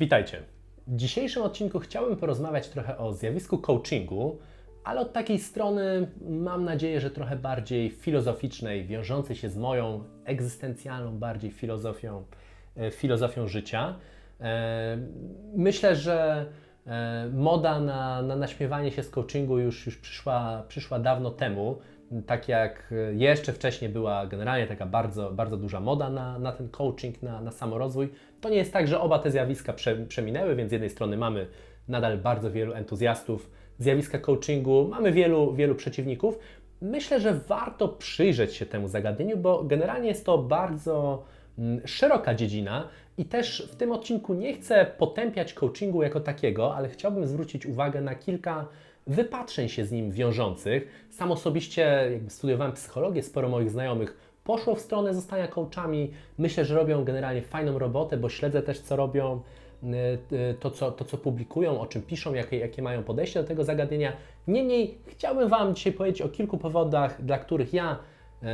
Witajcie. W dzisiejszym odcinku chciałbym porozmawiać trochę o zjawisku coachingu, ale od takiej strony mam nadzieję, że trochę bardziej filozoficznej, wiążącej się z moją egzystencjalną bardziej filozofią, e, filozofią życia. E, Myślę, że e, moda na, na naśmiewanie się z coachingu już, już przyszła, przyszła dawno temu. Tak jak jeszcze wcześniej była generalnie taka bardzo, bardzo duża moda na, na ten coaching, na, na samorozwój, to nie jest tak, że oba te zjawiska prze, przeminęły, więc z jednej strony mamy nadal bardzo wielu entuzjastów zjawiska coachingu, mamy wielu, wielu przeciwników. Myślę, że warto przyjrzeć się temu zagadnieniu, bo generalnie jest to bardzo mm, szeroka dziedzina i też w tym odcinku nie chcę potępiać coachingu jako takiego, ale chciałbym zwrócić uwagę na kilka wypatrzeń się z nim wiążących. Sam osobiście jakby studiowałem psychologię, sporo moich znajomych poszło w stronę zostania coachami. Myślę, że robią generalnie fajną robotę, bo śledzę też, co robią, y, y, to, co, to, co publikują, o czym piszą, jakie, jakie mają podejście do tego zagadnienia. Niemniej chciałbym Wam dzisiaj powiedzieć o kilku powodach, dla których ja y,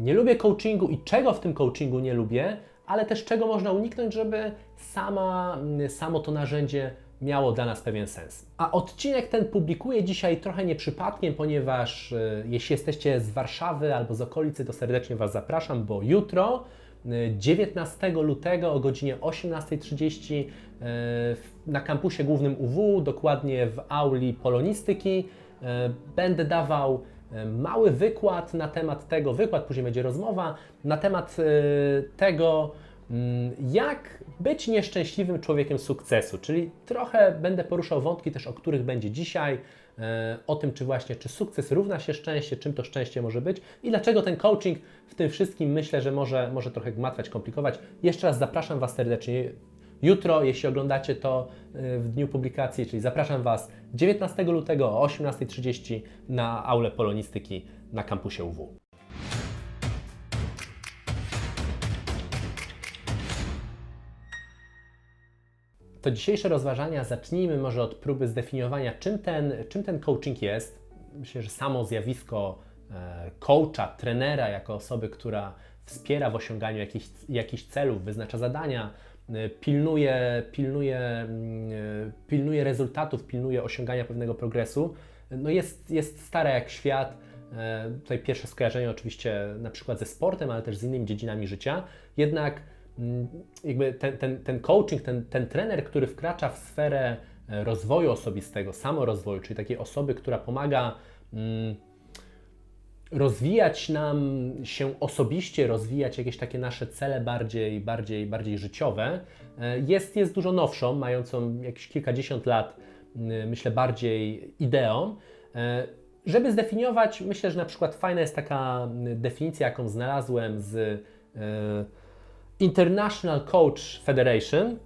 nie lubię coachingu i czego w tym coachingu nie lubię, ale też czego można uniknąć, żeby sama, samo to narzędzie miało dla nas pewien sens. A odcinek ten publikuję dzisiaj trochę nieprzypadkiem, ponieważ y, jeśli jesteście z Warszawy albo z okolicy, to serdecznie Was zapraszam, bo jutro, y, 19 lutego o godzinie 18.30 y, w- na kampusie głównym UW, dokładnie w auli polonistyki, będę dawał mały wykład na temat tego, wykład, później będzie rozmowa, na temat y, tego, Mm, Jak być nieszczęśliwym człowiekiem sukcesu? Czyli trochę będę poruszał wątki też, o których będzie dzisiaj, e, o tym, czy właśnie, czy sukces równa się szczęście, czym to szczęście może być i dlaczego ten coaching w tym wszystkim myślę, że może, może trochę gmatwać, komplikować. Jeszcze raz zapraszam Was serdecznie. Jutro, jeśli oglądacie to e, w dniu publikacji, czyli zapraszam Was 19 lutego o 18.30 na aulę polonistyki na kampusie UW. to dzisiejsze rozważania zacznijmy może od próby zdefiniowania, czym ten, czym ten coaching jest. Myślę, że samo zjawisko e, coacha, trenera, jako osoby, która wspiera w osiąganiu jakichś, jakichś celów, wyznacza zadania, pilnuje, pilnuje, mm, e, pilnuje rezultatów, pilnuje osiągania pewnego progresu, no jest, jest stare jak świat. E, Tutaj pierwsze skojarzenie oczywiście na przykład ze sportem, ale też z innymi dziedzinami życia. Jednak mm, jakby ten, ten, ten coaching, ten, ten trener, który wkracza w sferę rozwoju osobistego, samorozwoju, czyli takiej osoby, która pomaga mm, rozwijać nam się osobiście, rozwijać jakieś takie nasze cele bardziej, bardziej, bardziej życiowe, e, jest, jest dużo nowszą, mającą jakieś kilkadziesiąt lat, mm, myślę, bardziej ideą. E, Żeby zdefiniować, myślę, że na przykład fajna jest taka definicja, jaką znalazłem z e, International Coach Federation.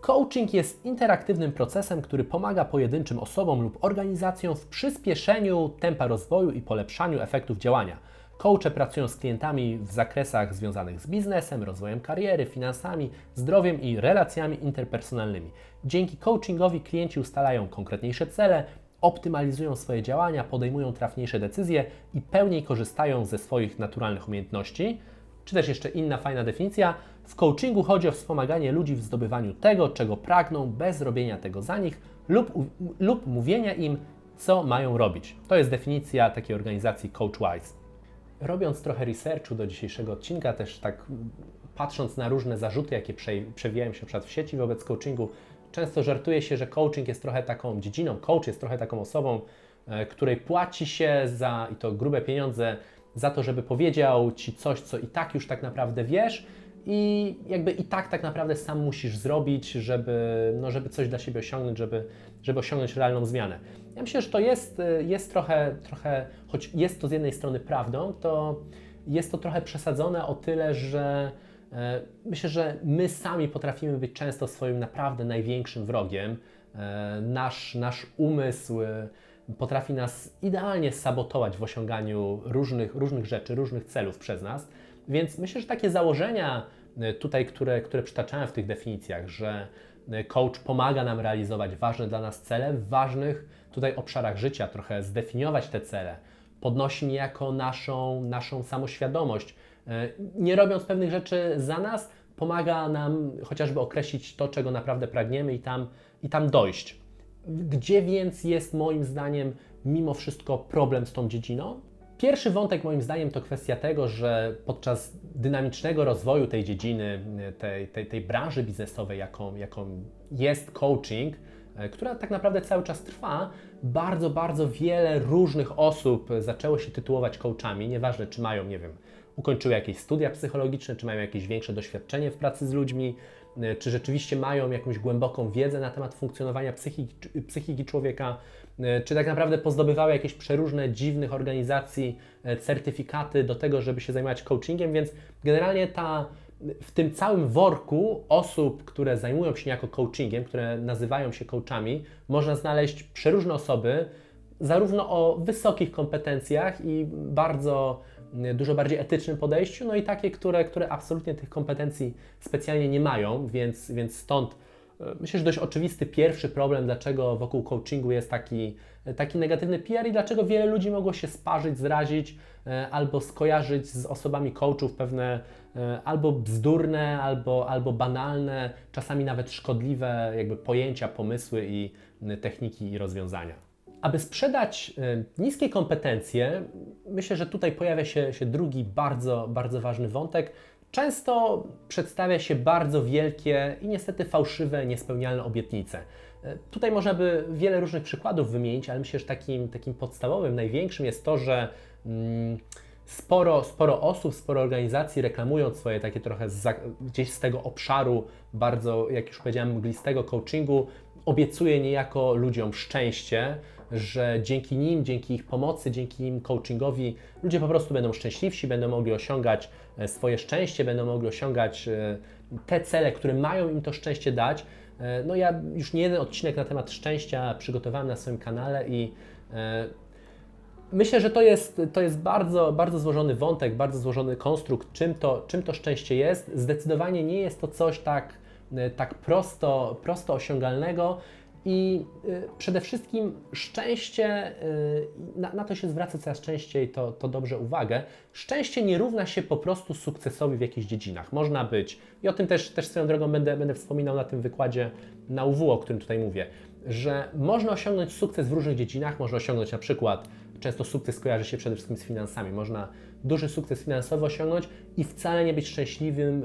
Coaching jest interaktywnym procesem, który pomaga pojedynczym osobom lub organizacjom w przyspieszeniu tempa rozwoju i polepszaniu efektów działania. Coache pracują z klientami w zakresach związanych z biznesem, rozwojem kariery, finansami, zdrowiem i relacjami interpersonalnymi. Dzięki coachingowi klienci ustalają konkretniejsze cele, optymalizują swoje działania, podejmują trafniejsze decyzje i pełniej korzystają ze swoich naturalnych umiejętności. Czy też jeszcze inna fajna definicja. W coachingu chodzi o wspomaganie ludzi w zdobywaniu tego, czego pragną, bez robienia tego za nich lub, lub mówienia im, co mają robić. To jest definicja takiej organizacji CoachWise. Robiąc trochę researchu do dzisiejszego odcinka, też tak patrząc na różne zarzuty, jakie prze- przewijają się przykład w sieci wobec coachingu, często żartuje się, że coaching jest trochę taką dziedziną, coach jest trochę taką osobą, e, której płaci się za, i to grube pieniądze, za to, żeby powiedział Ci coś, co i tak już tak naprawdę wiesz i jakby i tak tak naprawdę sam musisz zrobić, żeby, no, żeby coś dla siebie osiągnąć, żeby, żeby osiągnąć realną zmianę. Ja myślę, że to jest, y, jest trochę, trochę, choć jest to z jednej strony prawdą, to jest to trochę przesadzone o tyle, że e, myślę, że my sami potrafimy być często swoim naprawdę największym wrogiem. E, nasz, nasz umysł potrafi nas idealnie sabotować w osiąganiu różnych, różnych rzeczy, różnych celów przez nas. Więc myślę, że takie założenia e, tutaj, które, które przytaczałem w tych definicjach, że e, coach pomaga nam realizować ważne dla nas cele w ważnych tutaj obszarach życia, trochę zdefiniować te cele, podnosi niejako naszą, naszą samoświadomość, e, nie robiąc pewnych rzeczy za nas, pomaga nam chociażby określić to, czego naprawdę pragniemy i tam, i tam dojść. Gdzie więc jest moim zdaniem mimo wszystko problem z tą dziedziną? Pierwszy wątek moim zdaniem to kwestia tego, że podczas dynamicznego rozwoju tej dziedziny, tej, tej, tej branży biznesowej, jaką, jaką jest coaching, e, która tak naprawdę cały czas trwa, bardzo, bardzo wiele różnych osób zaczęło się tytułować coachami, nieważne czy mają, nie wiem, ukończyły jakieś studia psychologiczne, czy mają jakieś większe doświadczenie w pracy z ludźmi, czy rzeczywiście mają jakąś głęboką wiedzę na temat funkcjonowania psychiki, psychiki człowieka, e, czy tak naprawdę pozdobywały jakieś przeróżne dziwnych organizacji e, certyfikaty do tego, żeby się zajmować coachingiem, więc generalnie ta w tym całym worku osób, które zajmują się niejako coachingiem, które nazywają się coachami, można znaleźć przeróżne osoby, zarówno o wysokich kompetencjach i bardzo dużo bardziej etycznym podejściu, no i takie, które, które absolutnie tych kompetencji specjalnie nie mają, więc, więc stąd e, myślę, że dość oczywisty pierwszy problem, dlaczego wokół coachingu jest taki, taki negatywny PR i dlaczego wiele ludzi mogło się sparzyć, zrazić albo skojarzyć z osobami coachów pewne albo bzdurne, albo, albo banalne, czasami nawet szkodliwe jakby pojęcia, pomysły i techniki i rozwiązania. Aby sprzedać y, niskie kompetencje, myślę, że tutaj pojawia się, się drugi bardzo, bardzo ważny wątek. Często przedstawia się bardzo wielkie i niestety fałszywe, niespełnialne obietnice. Y, tutaj można by wiele różnych przykładów wymienić, ale myślę, że takim, takim podstawowym, największym jest to, że mm, sporo, sporo osób, sporo organizacji reklamując swoje takie trochę gdzieś z tego obszaru bardzo, jak już powiedziałem, mglistego coachingu, obiecuje niejako ludziom szczęście, że dzięki nim, dzięki ich pomocy, dzięki im coachingowi ludzie po prostu będą szczęśliwsi, będą mogli osiągać e, swoje szczęście, będą mogli osiągać e, te cele, które mają im to szczęście dać. E, no ja już nie jeden odcinek na temat szczęścia przygotowałem na swoim kanale i Myślę, że to jest, to jest bardzo, bardzo złożony wątek, bardzo złożony konstrukt, czym to, czym to szczęście jest. Zdecydowanie nie jest to coś tak, tak prosto, prosto osiągalnego i y, przede wszystkim szczęście, y, na, na, to się zwraca coraz częściej, to, to dobrze uwagę. Szczęście nie równa się po prostu sukcesowi w jakichś dziedzinach. Można być, i o tym też, też swoją drogą będę, będę wspominał na tym wykładzie na UW, o którym tutaj mówię, że można osiągnąć sukces w różnych dziedzinach, można osiągnąć na przykład, często sukces kojarzy się przede wszystkim z finansami, można duży sukces finansowy osiągnąć i wcale nie być szczęśliwym,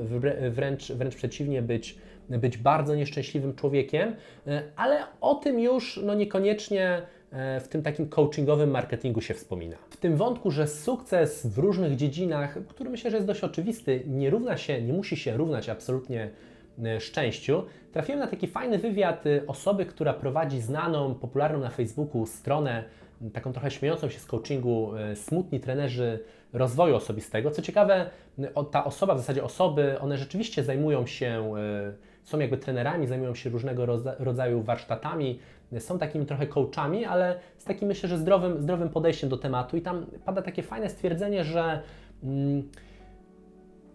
wręcz, wręcz przeciwnie, być być bardzo nieszczęśliwym człowiekiem, e, ale o tym już no niekoniecznie e, w tym takim coachingowym marketingu się wspomina. W tym wątku, że sukces w różnych dziedzinach, który myślę, że jest dość oczywisty, nie równa się, nie musi się równać absolutnie e, szczęściu, trafiłem na taki fajny wywiad osoby, która prowadzi znaną, popularną na Facebooku stronę, taką trochę śmiejącą się z coachingu, smutni trenerzy rozwoju osobistego. Co ciekawe, ta osoba, w zasadzie osoby, one rzeczywiście zajmują się są jakby trenerami, zajmują się różnego rodzaju warsztatami, są takimi trochę coachami, ale z takim myślę, że zdrowym, zdrowym podejściem do tematu i tam pada takie fajne stwierdzenie, że mm,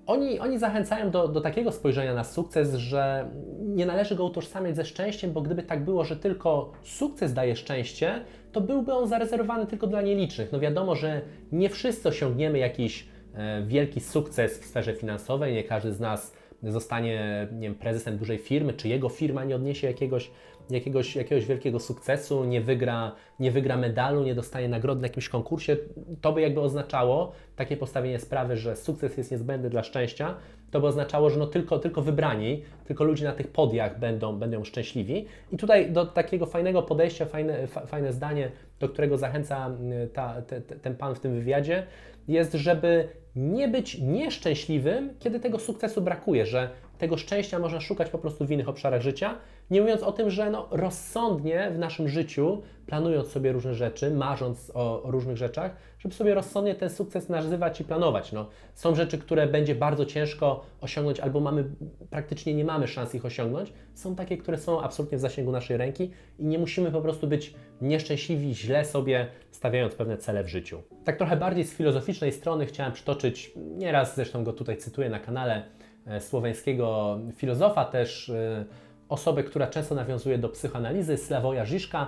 oni, oni zachęcają do, do takiego spojrzenia na sukces, że nie należy go utożsamiać ze szczęściem, bo gdyby tak było, że tylko sukces daje szczęście, to byłby on zarezerwowany tylko dla nielicznych. No wiadomo, że nie wszyscy osiągniemy jakiś e, wielki sukces w sferze finansowej, nie każdy z nas zostanie nie wiem, prezesem dużej firmy, czy jego firma nie odniesie jakiegoś, jakiegoś, jakiegoś wielkiego sukcesu, nie wygra, nie wygra medalu, nie dostanie nagrody na jakimś konkursie, to by jakby oznaczało takie postawienie sprawy, że sukces jest niezbędny dla szczęścia, to by oznaczało, że no tylko, tylko wybrani, tylko ludzie na tych podiach będą, będą szczęśliwi. I tutaj do takiego fajnego podejścia, fajne, fa, fajne zdanie, do którego zachęca ta, te, ten pan w tym wywiadzie, jest, żeby nie być nieszczęśliwym, kiedy tego sukcesu brakuje, że tego szczęścia można szukać po prostu w innych obszarach życia, nie mówiąc o tym, że no, rozsądnie w naszym życiu, planując sobie różne rzeczy, marząc o, o, różnych rzeczach, żeby sobie rozsądnie ten sukces nazywać i planować. No, są rzeczy, które będzie bardzo ciężko osiągnąć, albo mamy praktycznie nie mamy szans ich osiągnąć. Są takie, które są absolutnie w zasięgu naszej ręki i nie musimy po prostu być nieszczęśliwi, źle sobie stawiając pewne cele w życiu. Tak trochę bardziej z filozoficznej strony chciałem przytoczyć, nieraz zresztą go tutaj cytuję na kanale, e, słoweńskiego filozofa, też e, osobę, która często nawiązuje do psychoanalizy, Sławoja Żiszka.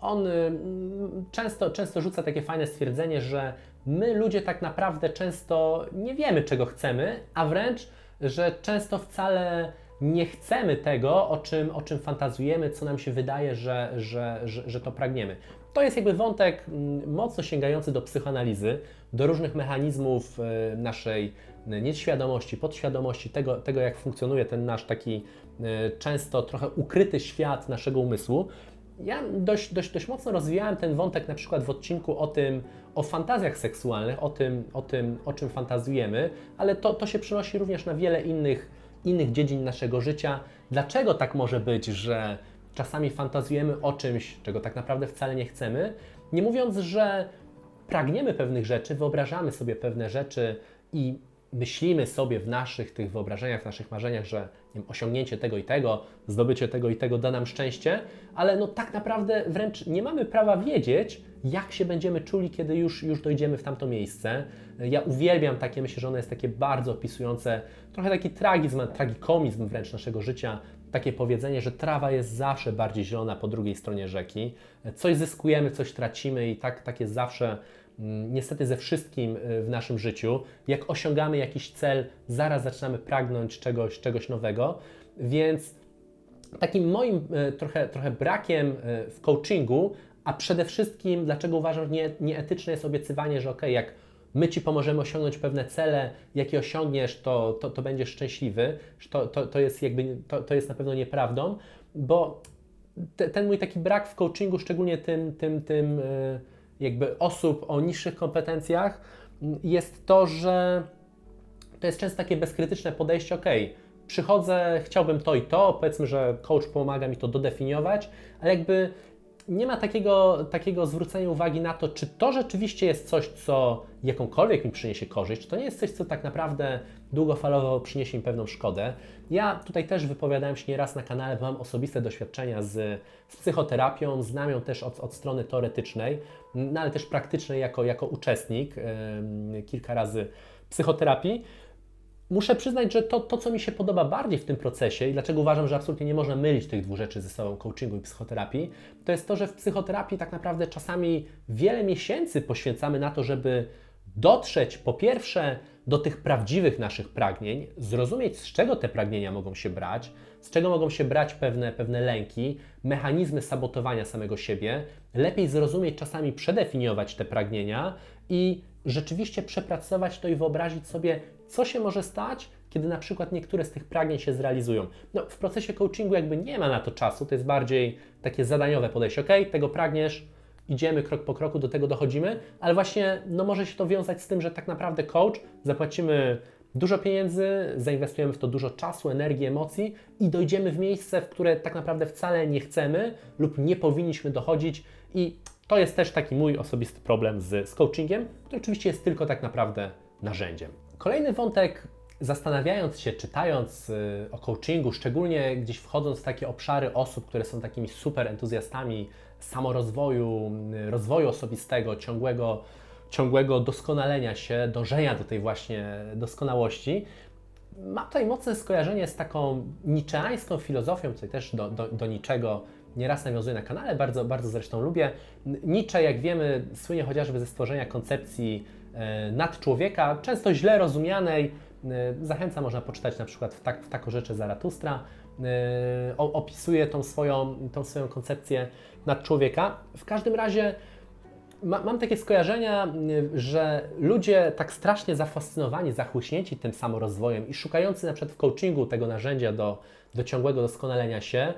On y, często, często rzuca takie fajne stwierdzenie, że my ludzie tak naprawdę często nie wiemy, czego chcemy, a wręcz że często wcale nie chcemy tego, o czym, o czym fantazujemy, co nam się wydaje, że, że, że, że to pragniemy. To jest jakby wątek mm, mocno sięgający do psychoanalizy, do różnych mechanizmów e, naszej nieświadomości, podświadomości, tego, tego jak funkcjonuje ten nasz taki e, często trochę ukryty świat naszego umysłu. Ja dość, dość, dość mocno rozwijałem ten wątek na przykład w odcinku o tym, o fantazjach seksualnych, o tym, o, tym, o czym fantazjujemy, ale to, to się przenosi również na wiele innych, innych dziedzin naszego życia. Dlaczego tak może być, że czasami fantazjujemy o czymś, czego tak naprawdę wcale nie chcemy, nie mówiąc, że pragniemy pewnych rzeczy, wyobrażamy sobie pewne rzeczy i myślimy sobie w naszych tych wyobrażeniach, w naszych marzeniach, że wiem, osiągnięcie tego i tego, zdobycie tego i tego da nam szczęście, ale no tak naprawdę wręcz nie mamy prawa wiedzieć, jak się będziemy czuli, kiedy już, już dojdziemy w tamto miejsce. Ja uwielbiam takie, myślę, że ono jest takie bardzo opisujące, trochę taki tragizm, tragikomizm wręcz naszego życia, takie powiedzenie, że trawa jest zawsze bardziej zielona po drugiej stronie rzeki. Coś zyskujemy, coś tracimy i tak, tak jest zawsze mm, niestety ze wszystkim y, w naszym życiu. Jak osiągamy jakiś cel, zaraz zaczynamy pragnąć czegoś, czegoś nowego. Więc takim moim y, trochę, trochę brakiem y, w coachingu, a przede wszystkim dlaczego uważam, że nie, nieetyczne jest obiecywanie, że ok, jak my Ci pomożemy osiągnąć pewne cele, jakie osiągniesz, to, to, to będziesz szczęśliwy, to, to, to, jest jakby, to, to jest na pewno nieprawdą, bo te, ten mój taki brak w coachingu, szczególnie tym, tym, tym y, jakby osób o niższych kompetencjach, jest to, że to jest często takie bezkrytyczne podejście, ok, przychodzę, chciałbym to i to, powiedzmy, że coach pomaga mi to dodefiniować, ale jakby nie ma takiego, takiego zwrócenia uwagi na to, czy to rzeczywiście jest coś, co jakąkolwiek mi przyniesie korzyść, czy to nie jest coś, co tak naprawdę długofalowo przyniesie mi pewną szkodę. Ja tutaj też wypowiadałem się nieraz na kanale, bo mam osobiste doświadczenia z, z psychoterapią, znam ją też od, od strony teoretycznej, no ale też praktycznej jako, jako uczestnik yy, kilka razy psychoterapii muszę przyznać, że to, to, co mi się podoba bardziej w tym procesie i dlaczego uważam, że absolutnie nie można mylić tych dwóch rzeczy ze sobą, coachingu i psychoterapii, to jest to, że w psychoterapii tak naprawdę czasami wiele miesięcy poświęcamy na to, żeby dotrzeć po pierwsze do tych prawdziwych naszych pragnień, zrozumieć z czego te pragnienia mogą się brać, z czego mogą się brać pewne, pewne lęki, mechanizmy sabotowania samego siebie, lepiej zrozumieć, czasami przedefiniować te pragnienia i rzeczywiście przepracować to i wyobrazić sobie, co się może stać, kiedy na przykład niektóre z tych pragnień się zrealizują. No, w procesie coachingu jakby nie ma na to czasu, to jest bardziej takie zadaniowe podejście. Ok, tego pragniesz, idziemy krok po kroku, do tego dochodzimy, ale właśnie no, może się to wiązać z tym, że tak naprawdę coach zapłacimy dużo pieniędzy, zainwestujemy w to dużo czasu, energii, emocji i dojdziemy w miejsce, w które tak naprawdę wcale nie chcemy lub nie powinniśmy dochodzić i to jest też taki mój osobisty problem z, z coachingiem, który oczywiście jest tylko tak naprawdę narzędziem. Kolejny wątek, zastanawiając się, czytając y, o coachingu, szczególnie gdzieś wchodząc w takie obszary osób, które są takimi super entuzjastami samorozwoju, y, rozwoju osobistego, ciągłego, ciągłego doskonalenia się, dążenia do tej właśnie doskonałości, ma tutaj mocne skojarzenie z taką niczeańską filozofią, tutaj też do, do, do niczego nieraz nawiązuję na kanale, bardzo, bardzo zresztą lubię. Nietzsche, jak wiemy, słynie chociażby ze stworzenia koncepcji e, nadczłowieka, często źle rozumianej. E, zachęcam, można poczytać na przykład w, tak, w Tako Rzeczy Zaratustra. E, opisuje tą swoją, tą swoją koncepcję nadczłowieka. W każdym razie ma, mam takie skojarzenia, że ludzie tak strasznie zafascynowani, zachłyśnięci tym samorozwojem i szukający na przykład w coachingu tego narzędzia do, do ciągłego doskonalenia się,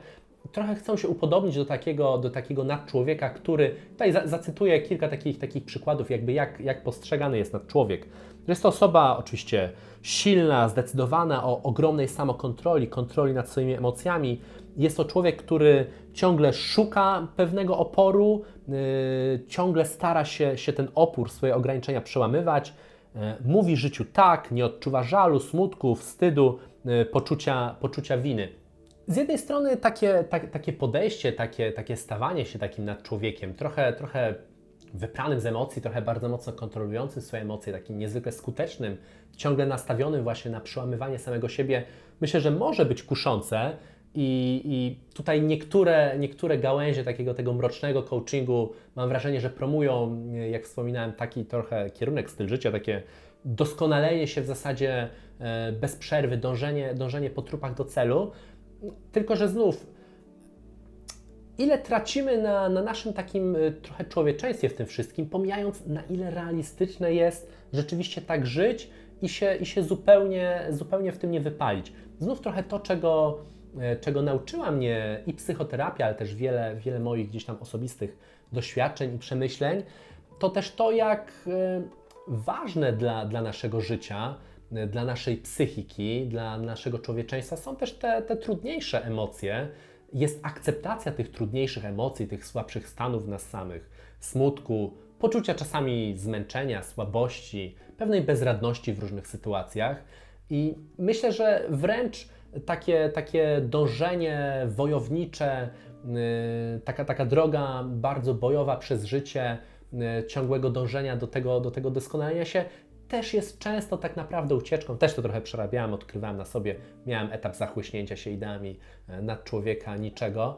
trochę chcą się upodobnić do takiego, do takiego nadczłowieka, który, tutaj za, zacytuję kilka takich, takich przykładów, jakby jak, jak postrzegany jest nadczłowiek. Jest to osoba oczywiście silna, zdecydowana, o ogromnej samokontroli, kontroli nad swoimi emocjami. Jest to człowiek, który ciągle szuka pewnego oporu, yy, ciągle stara się, się ten opór, swoje ograniczenia przełamywać. Yy, mówi życiu tak, nie odczuwa żalu, smutku, wstydu, yy, poczucia, poczucia winy z jednej strony takie, tak, takie podejście, takie, takie stawanie się takim nad człowiekiem, trochę, trochę wypranym z emocji, trochę bardzo mocno kontrolującym swoje emocje, takim niezwykle skutecznym, ciągle nastawionym właśnie na przełamywanie samego siebie, myślę, że może być kuszące. I, I tutaj niektóre, niektóre gałęzie takiego tego mrocznego coachingu mam wrażenie, że promują, jak wspominałem, taki trochę kierunek, styl życia, takie doskonalenie się w zasadzie e, bez przerwy, dążenie, dążenie po trupach do celu. Tylko, że znów, ile tracimy na, na naszym takim e, trochę człowieczeństwie w tym wszystkim, pomijając na ile realistyczne jest rzeczywiście tak żyć i się, i się zupełnie, zupełnie w tym nie wypalić. Znów trochę to, czego, e, czego nauczyła mnie i psychoterapia, ale też wiele, wiele moich gdzieś tam osobistych doświadczeń i przemyśleń, to też to, jak e, ważne dla, dla naszego życia, dla naszej psychiki, dla naszego człowieczeństwa są też te, te trudniejsze emocje. Jest akceptacja tych trudniejszych emocji, tych słabszych stanów w nas samych, smutku, poczucia czasami zmęczenia, słabości, pewnej bezradności w różnych sytuacjach. I myślę, że wręcz takie, takie dążenie wojownicze, yy, taka, taka droga bardzo bojowa przez życie, yy, ciągłego dążenia do tego, do tego doskonalenia się, też jest często tak naprawdę ucieczką. Też to trochę przerabiałem, odkrywałem na sobie. Miałem etap zachłyśnięcia się ideami yy, nad człowieka, niczego.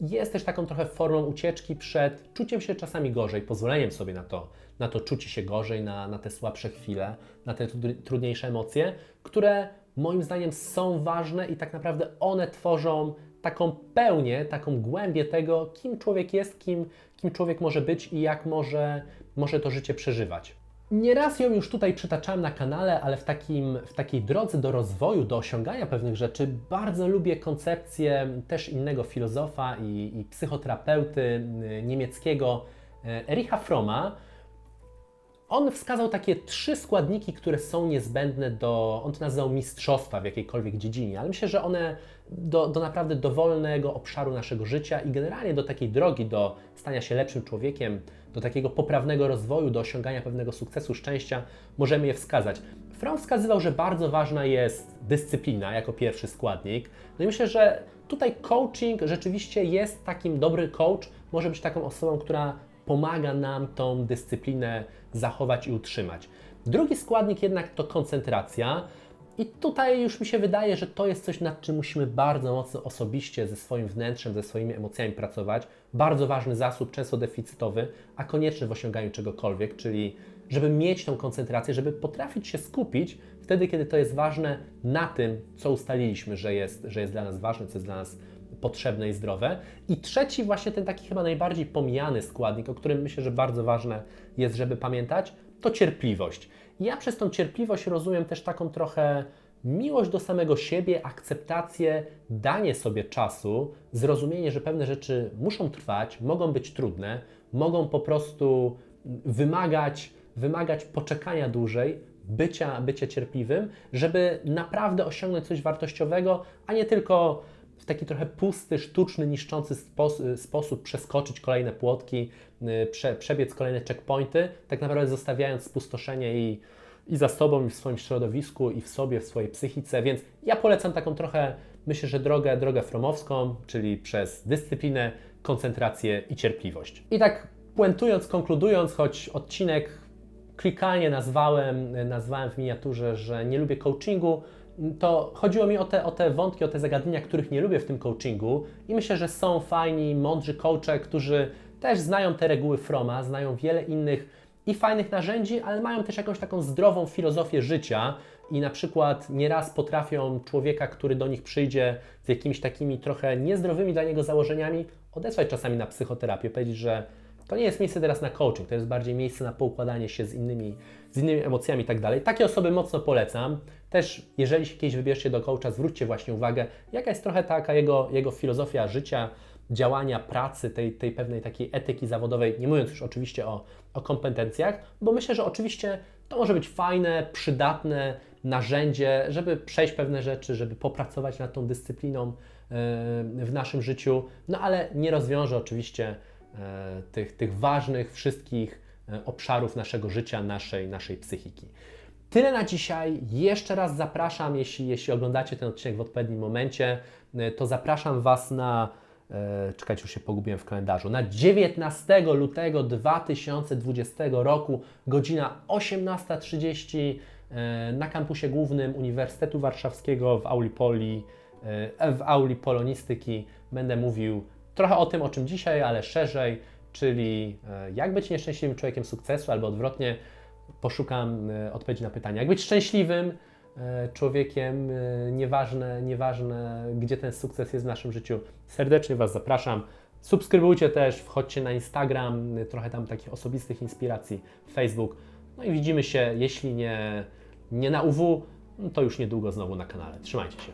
Jest też taką trochę formą ucieczki przed czuciem się czasami gorzej, pozwoleniem sobie na to, na to czucie się gorzej, na, na te słabsze chwile, na te trudniejsze emocje, które moim zdaniem są ważne i tak naprawdę one tworzą taką pełnię, taką głębię tego, kim człowiek jest, kim, kim człowiek może być i jak może, może to życie przeżywać. Nieraz ją już tutaj przytaczałem na kanale, ale w, takim, w takiej drodze do rozwoju, do osiągania pewnych rzeczy, bardzo lubię koncepcję też innego filozofa i, i psychoterapeuty y, niemieckiego y, Ericha Froma. On wskazał takie trzy składniki, które są niezbędne do, on to nazywał mistrzostwa w jakiejkolwiek dziedzinie, ale myślę, że one do, do naprawdę dowolnego obszaru naszego życia i generalnie do takiej drogi do stania się lepszym człowiekiem, do takiego poprawnego rozwoju, do osiągania pewnego sukcesu, szczęścia, możemy je wskazać. Fromm wskazywał, że bardzo ważna jest dyscyplina jako pierwszy składnik. No i myślę, że tutaj coaching rzeczywiście jest takim dobry coach, może być taką osobą, która pomaga nam tą dyscyplinę zachować i utrzymać. Drugi składnik jednak to koncentracja. I tutaj już mi się wydaje, że to jest coś, nad czym musimy bardzo mocno osobiście ze swoim wnętrzem, ze swoimi emocjami pracować. Bardzo ważny zasób, często deficytowy, a konieczny w osiąganiu czegokolwiek, czyli żeby mieć tą koncentrację, żeby potrafić się skupić wtedy, kiedy to jest ważne na tym, co ustaliliśmy, że jest, że jest dla nas ważne, co jest dla nas potrzebne i zdrowe. I trzeci, właśnie ten taki chyba najbardziej pomijany składnik, o którym myślę, że bardzo ważne jest, żeby pamiętać, to cierpliwość. Ja przez tą cierpliwość rozumiem też taką trochę miłość do samego siebie, akceptację, danie sobie czasu, zrozumienie, że pewne rzeczy muszą trwać, mogą być trudne, mogą po prostu wymagać, wymagać poczekania dłużej, bycia, bycia cierpliwym, żeby naprawdę osiągnąć coś wartościowego, a nie tylko w taki trochę pusty, sztuczny, niszczący sposób przeskoczyć kolejne płotki, y, prze, przebiec kolejne checkpointy, tak naprawdę zostawiając spustoszenie i, i za sobą, i w swoim środowisku, i w sobie, w swojej psychice. Więc ja polecam taką trochę, myślę, że drogę, drogę fromowską, czyli przez dyscyplinę, koncentrację i cierpliwość. I tak puentując, konkludując, choć odcinek klikalnie nazwałem, nazwałem w miniaturze, że nie lubię coachingu, to chodziło mi o te, o te wątki, o te zagadnienia, których nie lubię w tym coachingu i myślę, że są fajni, mądrzy coache, którzy też znają te reguły Froma, znają wiele innych i fajnych narzędzi, ale mają też jakąś taką zdrową filozofię życia i na przykład nieraz potrafią człowieka, który do nich przyjdzie z jakimiś takimi trochę niezdrowymi dla niego założeniami, odesłać czasami na psychoterapię, powiedzieć, że to nie jest miejsce teraz na coaching, to jest bardziej miejsce na poukładanie się z innymi, z innymi emocjami i tak dalej. Takie osoby mocno polecam. Też, jeżeli się kiedyś wybierzecie do coacha, zwróćcie właśnie uwagę, jaka jest trochę taka jego, jego filozofia życia, działania, pracy, tej, tej pewnej takiej etyki zawodowej, nie mówiąc już oczywiście o, o kompetencjach, bo myślę, że oczywiście to może być fajne, przydatne narzędzie, żeby przejść pewne rzeczy, żeby popracować nad tą dyscypliną e, w naszym życiu, no ale nie rozwiąże oczywiście E, tych, tych ważnych wszystkich e, obszarów naszego życia, naszej, naszej psychiki. Tyle na dzisiaj. Jeszcze raz zapraszam, jeśli, jeśli oglądacie ten odcinek w odpowiednim momencie, e, to zapraszam Was na, czekajcie, już się pogubiłem w kalendarzu, na 19 lutego 2020 roku, godzina 18.30 na kampusie głównym Uniwersytetu Warszawskiego w auli, poli, w auli polonistyki będę mówił Trochę o tym, o czym dzisiaj, ale szerzej, czyli e, jak być nieszczęśliwym człowiekiem sukcesu, albo odwrotnie, poszukam e, odpowiedzi na pytania. Jak być szczęśliwym e, człowiekiem, e, nieważne, nieważne gdzie ten sukces jest w naszym życiu. Serdecznie Was zapraszam. Subskrybujcie też, wchodźcie na Instagram, trochę tam takich osobistych inspiracji, Facebook. No i widzimy się, jeśli nie, nie na UW, no to już niedługo znowu na kanale. Trzymajcie się.